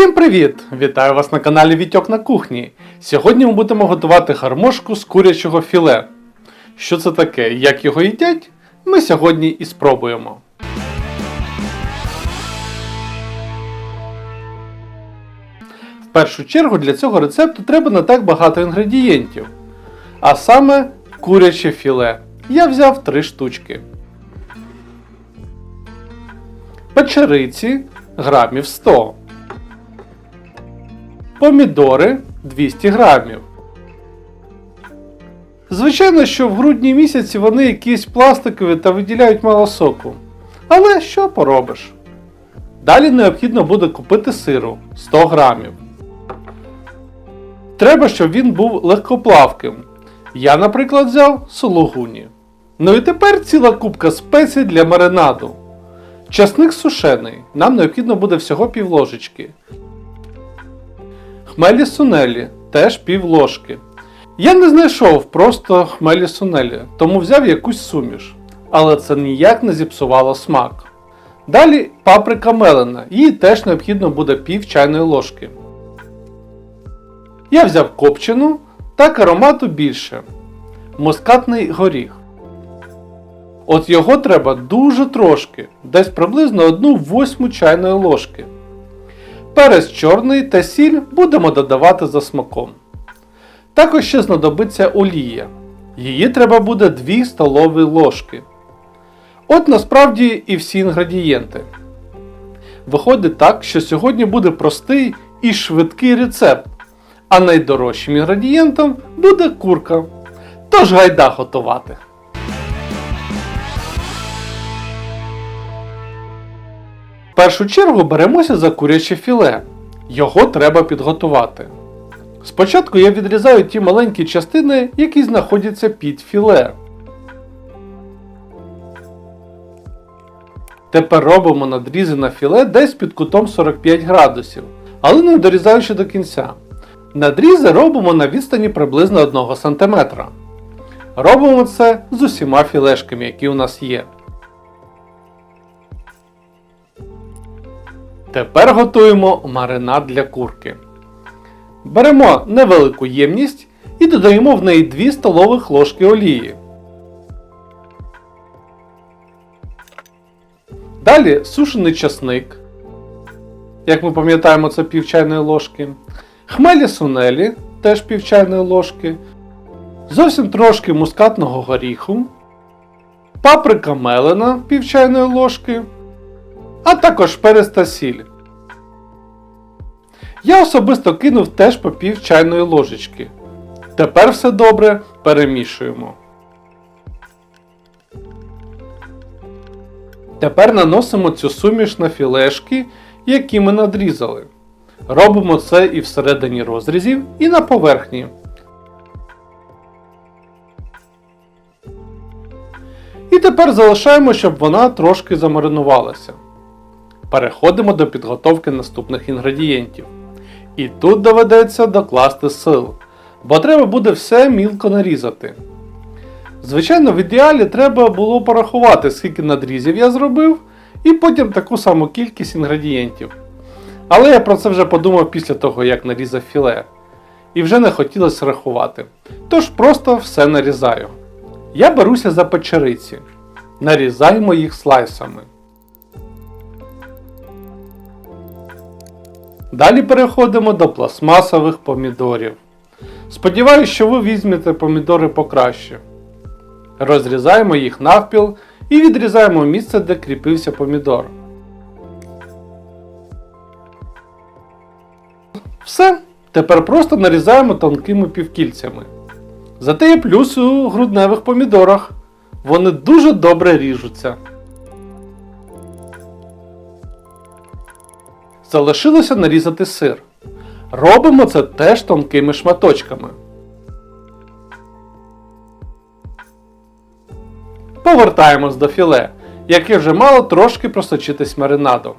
Всім привіт! Вітаю вас на каналі Вітьок на кухні. Сьогодні ми будемо готувати гармошку з курячого філе. Що це таке як його їдять, ми сьогодні і спробуємо. В першу чергу для цього рецепту треба не так багато інгредієнтів. А саме куряче філе. Я взяв 3 штучки. Печериці грамів 100. Помідори 200 грамів. Звичайно, що в грудні місяці вони якісь пластикові та виділяють мало соку. Але що поробиш? Далі необхідно буде купити сиру 100 грамів. Треба, щоб він був легкоплавким. Я, наприклад, взяв сологуні. Ну і тепер ціла кубка спецій для маринаду. Часник сушений. Нам необхідно буде всього пів ложечки. Хмелі сунелі теж пів ложки. Я не знайшов просто хмелі сунелі, тому взяв якусь суміш. Але це ніяк не зіпсувало смак. Далі паприка мелена, її теж необхідно буде пів чайної ложки. Я взяв копчену, так аромату більше. Мускатний горіх. От його треба дуже трошки, десь приблизно 1 восьму чайної ложки. Перець чорний та сіль будемо додавати за смаком. Також ще знадобиться олія. Її треба буде 2 столові ложки. От насправді і всі інгредієнти. Виходить так, що сьогодні буде простий і швидкий рецепт, а найдорожчим інгредієнтом буде курка. Тож гайда готувати. Першу чергу беремося за куряче філе. Його треба підготувати. Спочатку я відрізаю ті маленькі частини, які знаходяться під філе. Тепер робимо надрізи на філе десь під кутом 45 градусів, але не дорізаючи до кінця. Надрізи робимо на відстані приблизно 1 см. Робимо це з усіма філешками, які у нас є. Тепер готуємо маринад для курки. Беремо невелику ємність і додаємо в неї 2 столових ложки олії. Далі сушений часник. Як ми пам'ятаємо, це пів чайної ложки. Хмелі сунелі теж пів чайної ложки. Зовсім трошки мускатного горіху. Паприка мелена пів чайної ложки а також перець та сіль. Я особисто кинув теж по пів чайної ложечки. Тепер все добре перемішуємо. Тепер наносимо цю суміш на філешки, які ми надрізали. Робимо це і всередині розрізів, і на поверхні. І тепер залишаємо, щоб вона трошки замаринувалася. Переходимо до підготовки наступних інгредієнтів. І тут доведеться докласти сил, бо треба буде все мілко нарізати. Звичайно, в ідеалі треба було порахувати, скільки надрізів я зробив, і потім таку саму кількість інгредієнтів. Але я про це вже подумав після того, як нарізав філе. І вже не хотілося рахувати. Тож просто все нарізаю. Я беруся за печериці. Нарізаємо їх слайсами. Далі переходимо до пластмасових помідорів. Сподіваюсь, що ви візьмете помідори покраще. Розрізаємо їх навпіл і відрізаємо місце, де кріпився помідор. Все. Тепер просто нарізаємо тонкими півкільцями. Зате є плюс у грудневих помідорах. Вони дуже добре ріжуться. Залишилося нарізати сир. Робимо це теж тонкими шматочками. Повертаємось до філе, яке вже мало трошки просочитись маринадом.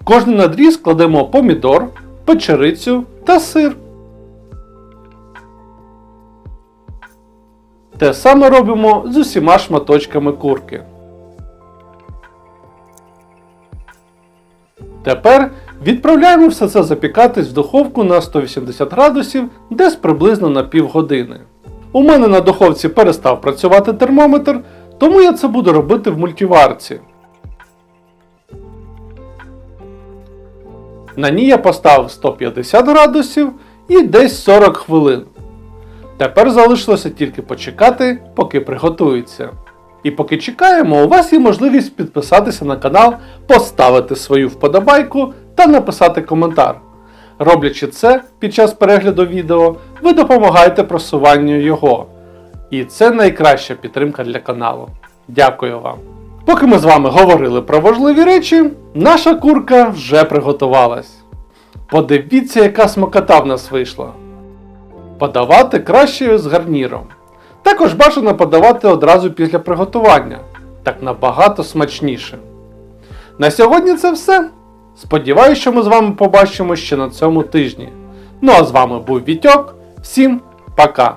В кожний надріз кладемо помідор, печерицю та сир. Те саме робимо з усіма шматочками курки. Тепер Відправляємо все це запікатись в духовку на 180 градусів десь приблизно на півгодини. У мене на духовці перестав працювати термометр, тому я це буду робити в мультиварці. На ній я поставив 150 градусів і десь 40 хвилин. Тепер залишилося тільки почекати, поки приготується. І поки чекаємо, у вас є можливість підписатися на канал, поставити свою вподобайку та написати коментар. Роблячи це під час перегляду відео, ви допомагаєте просуванню його. І це найкраща підтримка для каналу. Дякую вам. Поки ми з вами говорили про важливі речі, наша курка вже приготувалась. Подивіться, яка смакота в нас вийшла. Подавати краще з гарніром. Також бажано подавати одразу після приготування. Так набагато смачніше. На сьогодні це все. Сподіваюсь, що ми з вами побачимо ще на цьому тижні. Ну а з вами був Вітьок. Всім пока!